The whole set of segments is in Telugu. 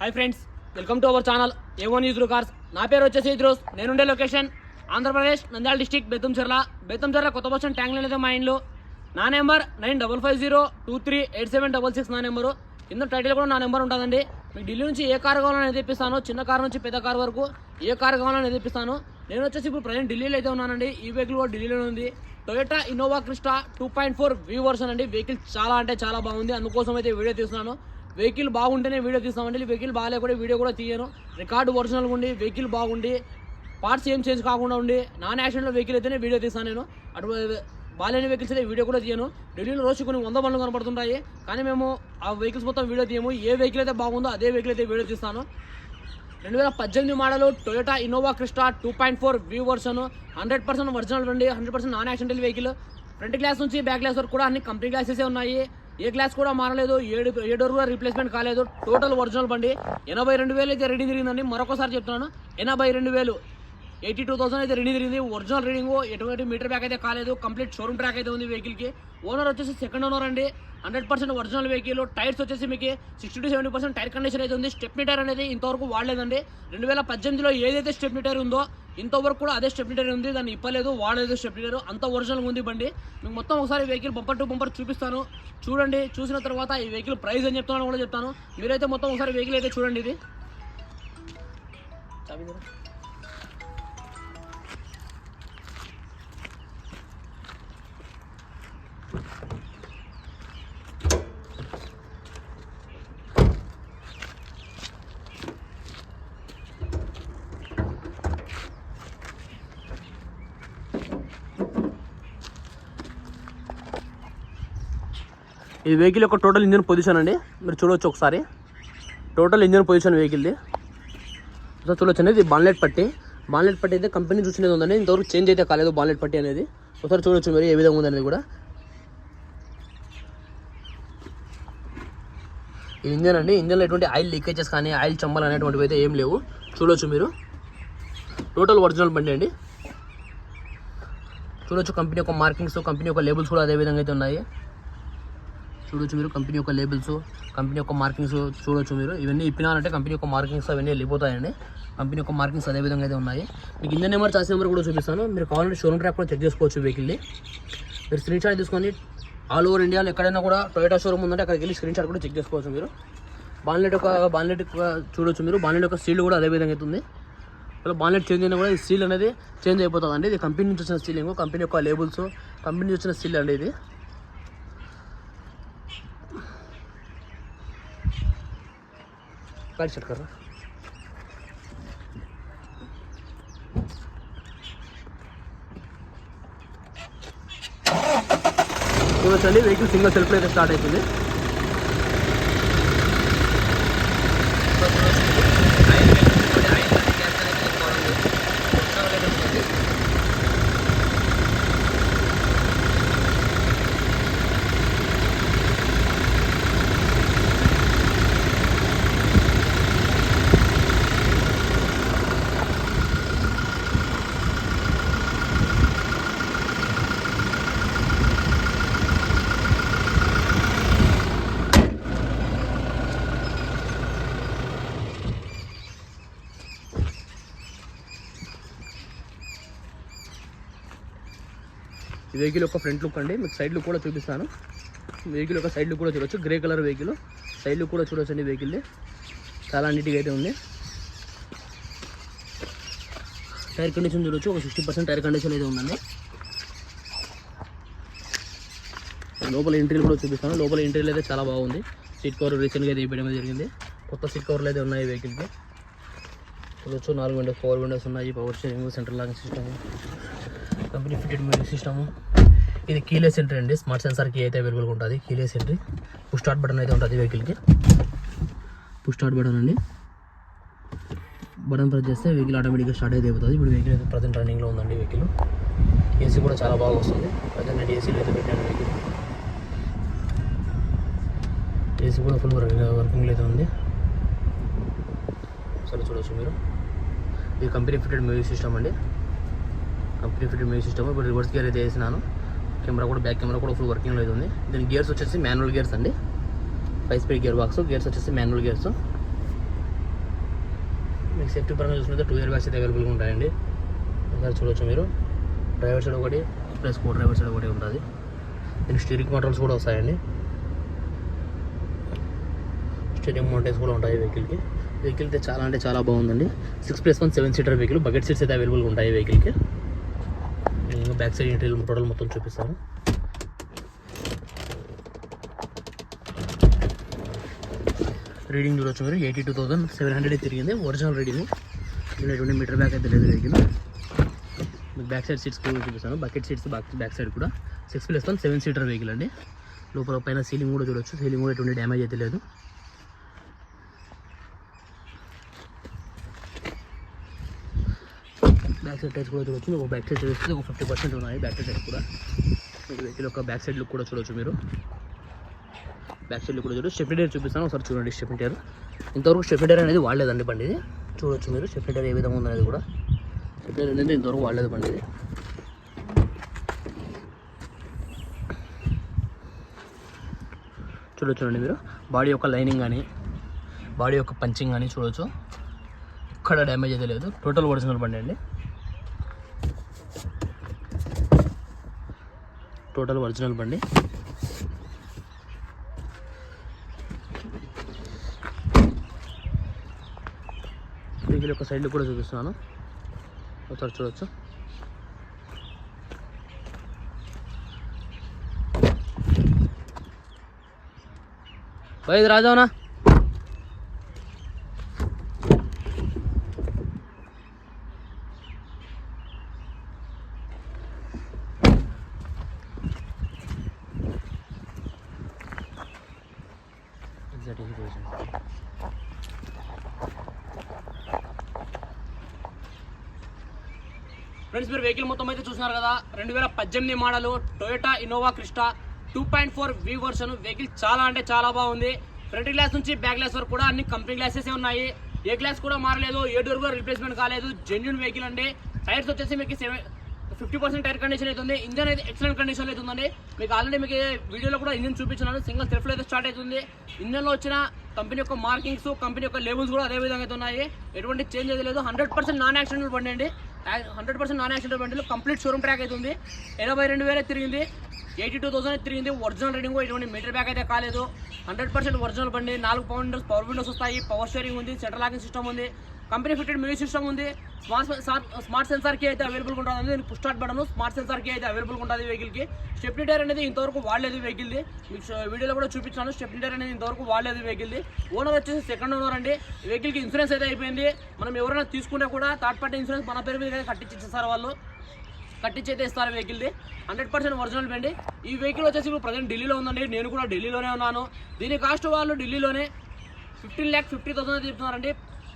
Hi friends welcome to our channel ఏవో న్యూస్ కార్స్ నా పేరు వచ్చేసి ఇద్రోస్ నేనుండే లొకేషన్ ఆంధ్రప్రదేశ్ నంద్యాల డిస్టిక్ బెత్తంచెర్ల బెత్తంచెర్ల కొత్త బస్ స్టాండ్ ట్యాంక్ లేదా మా ఇండ్లు? నా number nine double five zero two three eight seven double six నా నెంబరు కింద టైటిల్ కూడా నా నెంబర్ ఉంటుందండి. మీకు ఢిల్లీ నుంచి ఏ కార్ కావాలని తెప్పిస్తాను. చిన్న కార్ నుంచి పెద్ద కార్ వరకు ఏ కార్ కావాలని తెప్పిస్తాను. నేను వచ్చేసి ఇప్పుడు ప్రజెంట్ ఢిల్లీలో అయితే ఉన్నానండి. ఈ వెహికల్ కూడా ఢిల్లీలో ఉంది. Toyota Innova Crysta two point four view version అండి. వెహికల్ చాలా అంటే చాలా బాగుంది. అందుకోసం అయితే వీడియో తీస్తున్నాను. వెహికల్ బాగుంటేనే వీడియో తీస్తామండి వెహికల్ బాగాలే కూడా వీడియో కూడా తీయను రికార్డు ఒరిజినల్గా ఉండి వెహికల్ బాగుండి పార్ట్స్ ఏం చేంజ్ కాకుండా ఉండి నాన్ యాక్సిడెంట్లో వెహికల్ అయితేనే వీడియో తీస్తాను నేను. అటు బాగాలేని వెహికల్స్ అయితే వీడియో కూడా తీయను. ఢిల్లీలో రోజు కొన్ని వంద బండ్లు కనపడుతుంటాయి. కానీ మేము ఆ వెహికల్స్ మొత్తం వీడియో తీయము. ఏ వెహికల్ అయితే బాగుందో అదే వెహికల్ అయితే వీడియో తీస్తాను. రెండు వేల పద్దెనిమిది model Toyota Innova Crysta two point four view version. Hundred percent original ఉండి hundred percent non accidental vehicle. Front glass నుంచి బ్యాక్ గ్లాస్ వరకు కూడా అన్ని కంపెనీ గ్లాసెసే ఉన్నాయి. ఏ గ్లాస్ కూడా మారలేదు ఏడు ఏ డోర్ కూడా రీప్లేస్మెంట్ కాలేదు. టోటల్ ఒరిజినల్ బండి ఎనభై రెండు వేలు అయితే రెడీ తిరిగిందండి. మరొకసారి చెప్తున్నాను ఎనభై రెండు వేలు. ఎయిటీ టూ థౌసండ్ అయితే రెడీ తిరిగింది. ఒరిజినల్ రీడింగ్ ఎటువంటి మీటర్ బ్యాక్ అయితే కాలేదు. కంప్లీట్ షోరూమ్ ట్రాక్ అయితే ఉంది వెహికల్కి ఓనర్ వచ్చేసి సెకండ్ ఓనర్ అండి. Hundred percent original vehicle tyres వచ్చేసి మీకు sixty to seventy percent tyre condition అయితే ఉంది. స్టెప్నీ టైర్ అనేది ఇంతవరకు వాడలేదండి. రెండు వేల పద్దెనిమిదిలో ఏదైతే స్టెప్నీ టైర్ ఉందో ఇంతవరకు కూడా అదే స్టెప్నీ ఉంది దాన్ని ఇప్పలేదు వాడలేదు స్టెప్నీ అంత ఒరిజినల్ ఉంది బండి. మీకు మొత్తం ఒకసారి వెహికల్ బంపర్ టు బంపర్ చూపిస్తాను. చూడండి చూసిన తర్వాత ఈ వెహికల్ ప్రైస్ అని చెప్తున్నాను కూడా చెప్తాను. మీరైతే మొత్తం ఒకసారి వెహికల్ అయితే చూడండి ఇది. ఈ వెహికల్ యొక్క టోటల్ ఇంజిన్ పొజిషన్ అండి. మీరు చూడవచ్చు ఒకసారి. టోటల్ ఇంజిన్ పొజిషన్ వెహికల్ది ఒకసారి చూడొచ్చు అండి ఇది బాన్లెట్ పట్టి. బాన్లెట్ పట్టి అయితే కంపెనీ చూసినది ఉందండి. ఇంతవరకు చేంజ్ అయితే కాలేదు బాన్లెట్ పట్టి అనేది. ఒకసారి చూడొచ్చు మీరు ఏ విధంగా ఉందనేది కూడా. ఈ ఇంజన్ అండి ఇంజన్లో ఎటువంటి ఆయిల్ లీకేజెస్ కానీ ఆయిల్ చంబలు అనేటువంటివి అయితే ఏం లేవు. చూడొచ్చు మీరు. టోటల్ ఒరిజినల్ బండి అండి. చూడొచ్చు కంపెనీ యొక్క మార్కింగ్స్ కంపెనీ యొక్క లేబుల్స్ కూడా అదే విధంగా అయితే ఉన్నాయి. చూడొచ్చు మీరు. కంపెనీ యొక్క లేబుల్స్ కంపెనీ యొక్క మార్కింగ్స్ చూడొచ్చు మీరు. ఇవన్నీ ఇప్పినాలంటే కంపెనీ యొక్క మార్కింగ్స్ అవన్నీ వెళ్ళిపోతాయండి. కంపెనీ యొక్క మార్కింగ్స్ అదే విధంగా అయితే ఉన్నాయి. మీకు ఇంజన్ నెంబర్ చాసి నెంబర్ కూడా చూపిస్తాను. మీరు కావాలంటే షోరూమ్ ట్రాక్ కూడా చెక్ చేసుకోవచ్చు వెహికల్ని. మీరు స్క్రీన్ షాట్ తీసుకొని ఆల్ ఓవర్ ఇండియాలో ఎక్కడైనా కూడా టొయోటా షోరూమ్ ఉందంటే అక్కడికి వెళ్ళి స్క్రీన్ షాట్ కూడా చెక్ చేసుకోవచ్చు మీరు. బాన్లెట్ ఒక బాన్లెట్ చూడొచ్చు మీరు. బాన్లెట్ యొక్క సీల్ కూడా అదే విధంగా అవుతుంది అలా బాన్లెట్ చేంజ్ అయినా కూడా ఈ సీల్ అనేది చేంజ్ అయిపోతుంది అండి ఇది కంపెనీ నుంచి వచ్చిన సీలింగ్ కంపెనీ యొక్క లేబుల్స్ కంపెనీ నుంచి వచ్చిన సీల్ అండి ఇది. गाड़ी सेट कर रहा చూడొచ్చండి వెహికల్ సింగిల్ సెల్ఫ్ అయితే స్టార్ట్ అవుతుంది ఈ వెహికల్ యొక్క ఫ్రంట్ లుక్ అండి. మీకు సైడ్ లుక్ కూడా చూపిస్తాను. వెహికల్ యొక్క సైడ్ లుక్ కూడా చూడొచ్చు. Grey colour vehicle. Side look కూడా చూడొచ్చు అండి వెహికల్ది చాలా నీట్గా అయితే ఉంది. టైర్ కండిషన్ చూడొచ్చు. ఒక సిక్స్టీ పర్సెంట్ టైర్ కండిషన్ అయితే ఉందండి. లోపల ఇంటీరియర్ కూడా చూపిస్తాను. లోపల ఇంటీరియర్ అయితే చాలా బాగుంది. సీట్ కవర్ రీసెంట్గా అయితే వేయడం జరిగింది. కొత్త సీట్ కవర్లు అయితే ఉన్నాయి వెహికల్కి చూడొచ్చు. నాలుగు విండోస్ ఫోర్ విండోస్ ఉన్నాయి. Power steering central locking system. Company fitted music system. ఇది కీలెస్ ఎంట్రీ అండి. స్మార్ట్ సెన్సార్కి అయితే అవైలబుల్గా ఉంటుంది. Keyless entry push start button అయితే ఉంటుంది వెహికల్కి పుష్ స్టార్ట్ బటన్ అండి. బటన్ ప్రెస్ చేస్తే వెహికల్ ఆటోమేటిక్గా స్టార్ట్ అయితే అవుతుంది ఇప్పుడు వెహికల్ అయితే ప్రజెంట్ రన్నింగ్లో ఉందండి వెహికల్ ఏసీ కూడా చాలా బాగా వస్తుంది. ప్రజెంట్ నేను ఏసీలో అయితే పెట్టాను వెహికల్ ఏసీ కూడా ఫుల్ వర్కింగ్ వర్కింగ్లో అయితే ఉంది. సరే చూడొచ్చు మీరు. ఇది కంపెనీ ఫిటెడ్ మ్యూజిక్ సిస్టమ్ అండి. కంపెనీ ఫిటెడ్ మ్యూజిక్ సిస్టమ్ ఇప్పుడు రివర్స్ గేర్ అయితే వేసినాను. కెమెరా కూడా బ్యాక్ కెమెరా కూడా ఫుల్ వర్కింగ్లో అయితే ఉంది. దీని గేర్స్ వచ్చేసి మాన్యువల్ గేర్స్ అండి. Five speed gear box gears వచ్చేసి మాన్యువల్ గేర్స్ మీకు సేఫ్టీ పరంగా చూసుకుంటే టూ ఇయర్ బ్యాగ్స్ అయితే అవైలబుల్గా ఉంటాయండి. ఒకసారి మీరు. డ్రైవర్ సైడ్ ఒకటి ప్లస్ కో డ్రైవర్ సైడ్ ఒకటి ఉంటుంది. దీనికి స్టీరింగ్ కంట్రోల్స్ కూడా వస్తాయండి. స్టీరింగ్ మౌంటైన్స్ కూడా ఉంటాయి వెహికల్కి వెహికల్ అయితే చాలా అంటే చాలా బాగుందండి. Six plus one seven seater vehicle bucket seats అయితే అవైలబుల్గా ఉంటాయి వెహికల్కి బ్యాక్ సైడ్ ఇంటీరియల్ టోటల్ మొత్తం చూపిస్తాను. రీడింగ్ చూడొచ్చు మీరు. Eighty two thousand seven hundred తిరిగింది. Original reading. దీనిలో మీటర్ బ్యాక్ అయితే లేదు వెహికల్ మీకు బ్యాక్ సైడ్ సీట్స్ కూడా చూపిస్తాను. Bucket seats back back side కూడా. Six plus one seven seater vehicle అండి. లోపల పైన సీలింగ్ కూడా చూడొచ్చు. సీలింగ్ కూడా ఎటువంటి డ్యామేజ్ అయితే లేదు. బ్యాక్ సైడ్ టైర్స్ కూడా చూడొచ్చు. ఒక బ్యాక్ సైడ్ చూస్తే ఒక ఫిఫ్టీ పర్సెంట్ ఉన్నాయి. బ్యాక్ సైడ్ టైర్స్ కూడా. మీకు వెహికల్ యొక్క బ్యాక్ సైడ్ లుక్ కూడా చూడొచ్చు మీరు. బ్యాక్ సైడ్ కూడా చూడొచ్చు. స్టెఫ్నీ టైర్ చూపిస్తాను. ఒకసారి చూడండి స్టెఫ్నీ టైర్. ఇంతవరకు స్టెఫ్నీ టైర్ అనేది వాడలేదండి బండి ఇది చూడొచ్చు మీరు స్టెఫ్నీ టైర్ ఏ విధంగా ఉందనేది కూడా. స్టెఫ్నీ టైర్ అనేది ఇంతవరకు వాడలేదు బండి ఇది చూడొచ్చు చూడండి మీరు. బాడీ యొక్క లైనింగ్ కానీ బాడీ యొక్క పంచింగ్ కానీ చూడొచ్చు. ఎక్కడ డ్యామేజ్ అయితే లేదు. టోటల్ ఒరిజినల్ బండి అండి. టోటల్ ఒరిజినల్ బండి. వీగిల్ యొక్క సైడ్లో కూడా చూపిస్తున్నాను. ఒకసారి చూడవచ్చు వైద్య రాజావునా ఫ్రెండ్స్ మీరు వెహికల్ మొత్తం అయితే చూస్తున్నారు కదా. రెండు వేల పద్దెనిమిది model Toyota Innova Crysta two point four V version vehicle చాలా అంటే చాలా బాగుంది. ఫ్రంట్ గ్లాస్ నుంచి బ్యాక్ గ్లాస్ వరకు కూడా అన్ని కంపెనీ గ్లాసెస్ ఉన్నాయి. ఏ గ్లాస్ కూడా మారలేదు ఏ డోర్ కూడా రిప్లేస్మెంట్ కాలేదు. జెన్యున్ వెహికల్ అండి. టైర్స్ వచ్చేసి మీకు seven fifty percent tyre condition అయితే ఉంది. ఇంజన్ అయితే ఎక్సలెంట్ కండిషన్ అయితే మీకు ఆల్రెడీ మీకు వీడియోలో కూడా ఇంజన్ చూపించినాను. సింగిల్ సెల్ఫ్లో అయితే స్టార్ట్ అవుతుంది. ఇంజన్లో వచ్చిన కంపెనీ యొక్క మార్కింగ్స్ కంపెనీ యొక్క లేబుల్స్ కూడా అదే విధంగా అయితే ఉన్నాయి. ఎటువంటి చేంజ్ అయితే లేదు. హండ్రెడ్ పర్సెంట్ నాన్ యాక్సిడెంట్ పండి హండ్రెడ్ పర్సెంట్ నాన్ యాక్సిడెంట్ బండిలో కంప్లీట్ షోరూమ్ ట్రాక్ ఉంది. ఎనభై రెండు వేలే తిరిగింది. ఎయిటీ టూ థౌసండ్ తిరిగింది. ఒరిజినల్ రీడింగ్ ఎటువంటి మీటర్ బ్యాక్ అయితే కాలేదు. హండ్రెడ్ పర్సెంట్ ఒరిజినల్ బండి నాలుగు పవర్ విండోస్ పవర్ విండోస్ వస్తాయి. పవర్ స్టేరింగ్ ఉంది సెంట్రల్ లాకింగ్ సిస్టమ్ ఉంది. కంపెనీ ఫిటెడ్ మ్యూజిక్ సిస్టమ్ ఉంది. స్మార్ట్ స్మార్ట్ సెన్సార్కి అయితే అవైలబుల్ ఉంటుంది దీనికి పుష్ స్టార్ట్ బటన్ స్మార్ట్ సెన్సార్కి అయితే అవైలబుల్ ఉంటుంది వెహికల్కి. స్టెప్నీ టైర్ అనేది ఇంతవరకు వాడలేదు వెహికల్ ది. మీకు వీడియోలో కూడా చూపించాను స్టెప్నీ టైర్ అనేది ఇంతవరకు వాడలేదు వెహికల్ ది. ఓనర్ వచ్చేసి సెకండ్ ఓనర్ అండి. వెహికల్కి వెహికల్కి ఇన్సూరెన్స్ అయితే అయిపోయింది. మనం ఎవరైనా తీసుకుంటే కూడా థర్డ్ పార్టీ ఇన్సూరెన్స్ మన పేరు మీద కట్టించి ఇచ్చేస్తారు వాళ్ళు. కట్టించి అయితే ఇస్తారు వెహికల్ది హండ్రెడ్ పర్సెంట్ ఒరిజినల్ బండి. ఈ వెహికల్ వచ్చేసి ఇప్పుడు ప్రజెంట్ ఢిల్లీలో ఉందండి. నేను కూడా ఢిల్లీలోనే ఉన్నాను. దీని కాస్ట్ వాళ్ళు ఢిల్లీలోనే ఫిఫ్టీన్ ల్యాక్ ఫిఫ్టీ థౌసండ్ చెప్తున్నారండి.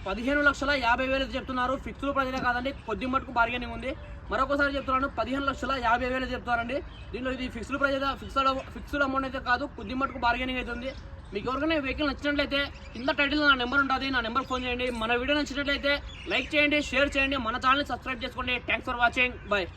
పదిహేను లక్షల యాభై వేలు చెప్తున్నారు. ఫిక్స్డ్ ప్రజలే కాదండి. కొద్ది మటుకు బార్గెనింగ్ ఉంది. మరొకసారి చెప్తున్నాను పదిహేను లక్షల యాభై వేలు చెప్తున్నారండి. దీనిలో ఇది ఫిక్స్డ్ ప్రైజ్ అయితే ఫిక్స్డ్ ఫిక్స్డ్ అమౌంట్ అయితే కాదు కొద్ది మటుకు బార్గెనింగ్ అయితే ఉంది. మీకు ఎవరికైనా వెహికల్ నచ్చినట్లయితే కింద టైటిల్ నా నెంబర్ ఉంటుంది. నా నెంబర్ ఫోన్ చేయండి. మన వీడియో నచ్చినట్లయితే లైక్ చేయండి షేర్ చేయండి. మన ఛానల్ని సబ్స్క్రైబ్ చేసుకోండి. Thanks for watching bye